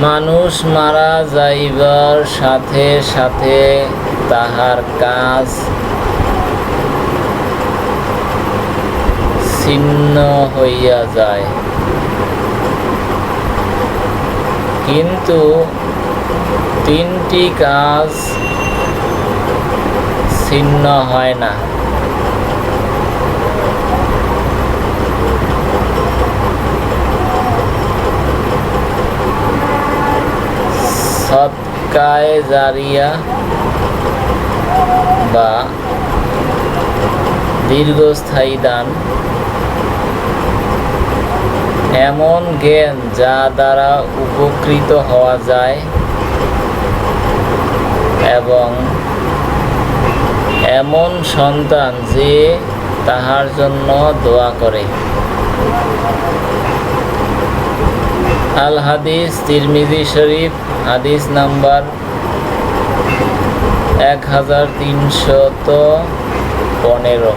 মানুষ মারা যাইবার সাথে সাথে তাহার কাজ ছিন্ন হইয়া যায়। কিন্তু তিনটি কাজ ছিন্ন হয় না। সৎকায় জারিয়া বা দীর্ঘস্থায়ী দান। এমন জ্ঞান যা দ্বারা উপকৃত হওয়া যায় এবং এমন সন্তান যে তাহার জন্য দোয়া করে। আল হাদিস তিরমিজি শরীফ হাদিস নাম্বার এক হাজার তিনশত পনেরো।